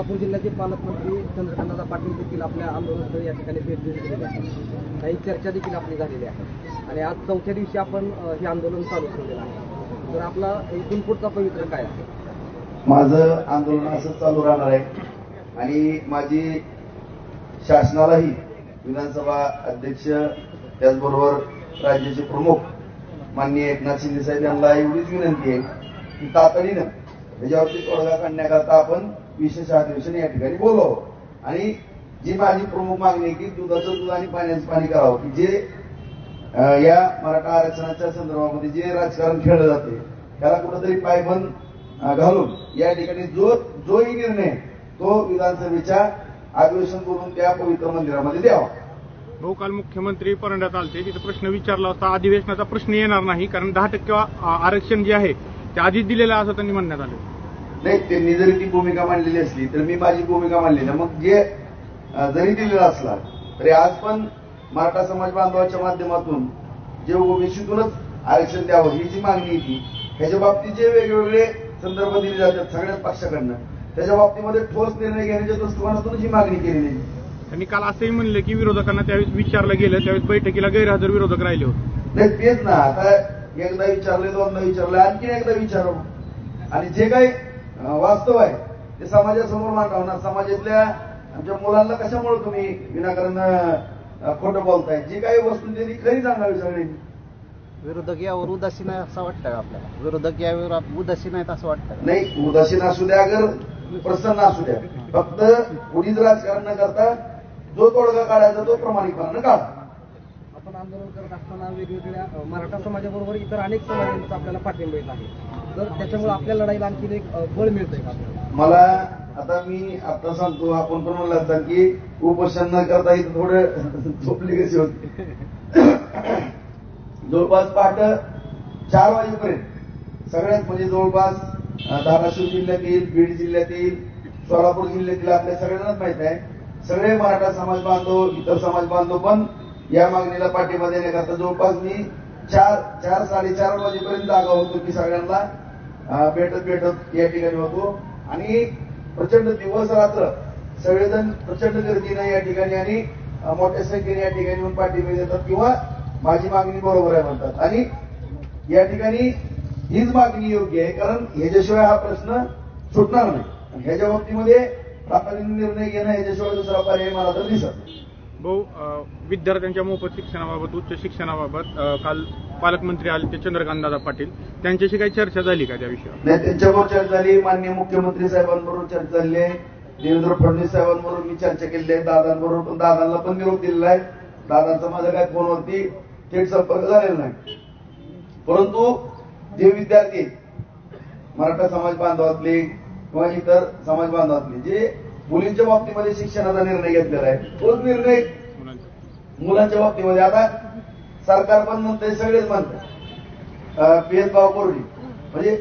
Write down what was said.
सोलापूर जिल्ह्याचे पालकमंत्री चंद्रकांतदा पाटील देखील आपल्या आंदोलनस्थळी या ठिकाणी भेट देऊन गेलेले काही चर्चा देखील आपली झालेली आहे. आणि आज चौथ्या दिवशी आपण हे आंदोलन चालू ठेवलेलं आहे. तर आपला इथून पुढचा पवित्र काय आहे? माझं आंदोलन असं चालू राहणार आहे. आणि माझी शासनालाही विधानसभा अध्यक्ष त्याचबरोबर राज्याचे प्रमुख माननीय एकनाथ शिंदे साहेब यांना एवढीच विनंती आहे की तातडीनं त्याच्यावरती तोडगा काढण्याकरता आपण विशेष अधिवेशन या ठिकाणी बोलावं. आणि जी माझी प्रमुख मागणी आहे की दुधाचं दूध आणि पाण्याचं पाणी करावं की जे या मराठा आरक्षणाच्या संदर्भामध्ये जे राजकारण खेळलं जाते त्याला कुठंतरी पायबंद घालून या ठिकाणी जो जोही निर्णय तो विधानसभेच्या अधिवेशन करून त्या पवित्र मंदिरामध्ये द्यावा. भाऊ काल मुख्यमंत्री परंड्यात आलते. तिथे प्रश्न विचारला होता. अधिवेशनाचा प्रश्न येणार नाही कारण दहा टक्के आरक्षण जे आहे ते आधीच दिलेलं असं त्यांनी म्हणण्यात आलं. नाही त्यांनी जरी ती भूमिका मांडलेली असली तर मी माझी भूमिका मांडली ना मग जे जरी दिलेला असला तरी आज पण मराठा समाज बांधवाच्या माध्यमातून जे ओबीसीतूनच आरक्षण द्यावं ही जी मागणी आहे ती ह्याच्या बाबतीत जे वेगवेगळे संदर्भ दिले जातात सगळ्याच पक्षाकडनं त्याच्या बाबतीमध्ये ठोस निर्णय घेण्याच्या दृष्टिकोनातूनच ही मागणी केलेली त्यांनी काल असंही म्हणलं की विरोधकांना त्यावेळेस विचारलं गेलं त्यावेळेस बैठकीला गैरहजर विरोधक राहिले होते. नाही तेच ना. आता एकदा विचारले दोनदा विचारले आणखी एकदा विचारू आणि जे काही वास्तव आहे. ते समाजासमोर मांडावं ना समाजातल्या आमच्या मुलांना कशामुळे तुम्ही विनाकारण खोटं बोलताय? जी काही वस्तू त्यांनी खरी सांगावी सगळ्यांनी. विरोधक यावर उदासीन आहे असं वाटतं का आपल्याला? विरोधक यावर उदासीन आहेत असं वाटतं? नाही उदासीन असू द्या अगर प्रसन्न असू द्या. फक्त उडीच राजकारण न करता जो तोडगा काढायचा तो प्रामाणिकपणानं काढा. आंदोलन करत असताना वेगवेगळ्या मराठा समाजाबरोबर इतर अनेक समाजांचा आपल्याला पाठिंबा येत आहे. तर त्याच्यामुळे आपल्या लढाईला आणखी एक बळ मिळतंय का मला आता मी आता सांगतो आपण पण म्हणलं असता की उपोषण न करता इथं थोडं झोपली कशी होती. जवळपास पहाट चार वाजेपर्यंत सगळ्यात म्हणजे जवळपास धाराशिव जिल्ह्यातील बीड जिल्ह्यातील सोलापूर जिल्ह्यातील आपल्या सगळ्यांनाच माहीत आहे. सगळे मराठा समाज बांधव इतर समाज बांधव पण या मागणीला पाठिंबा देण्याकरता जवळपास मी चार चार साडेचार वाजेपर्यंत जागा होतो की सगळ्यांना भेटत भेटत या ठिकाणी होतो. आणि प्रचंड दिवस रात्र सगळेजण प्रचंड गर्दीनं या ठिकाणी आणि मोठ्या संख्येने या ठिकाणी येऊन पाठिंबा देतात किंवा माझी मागणी बरोबर आहे म्हणतात. आणि या ठिकाणी हीच मागणी योग्य आहे कारण ह्याच्याशिवाय हा प्रश्न सुटणार नाही. ह्याच्या बाबतीमध्ये तातडीने निर्णय घेणं ह्याच्याशिवाय दुसरा पर्याय मला तर दिसत नाही. भाऊ विद्यार्थ्यांच्या मोफत शिक्षणाबाबत उच्च शिक्षणाबाबत काल पालकमंत्री आले ते चंद्रकांतदादा पाटील. त्यांच्याशी काही चर्चा झाली का त्या विषयावर? नाही त्यांच्याबरोबर चर्चा झाली. माननीय मुख्यमंत्री साहेबांबरोबर चर्चा झाली. आहे देवेंद्र फडणवीस साहेबांबरोबर मी चर्चा केली. आहे दादांबरोबर पण दादांना पण निरोप दिलेला आहे. दादांचा माझा काय फोनवरती थेट संपर्क झालेला नाही. परंतु जे विद्यार्थी मराठा समाज बांधवातले किंवा इतर समाज बांधवातले जे मुलींच्या बाबतीमध्ये शिक्षणाचा निर्णय घेतलेला आहे. तोच निर्णय मुलांच्या बाबतीमध्ये. आता सरकार पण म्हणतंय सगळेच म्हणतात भेदभाव करू नये म्हणजे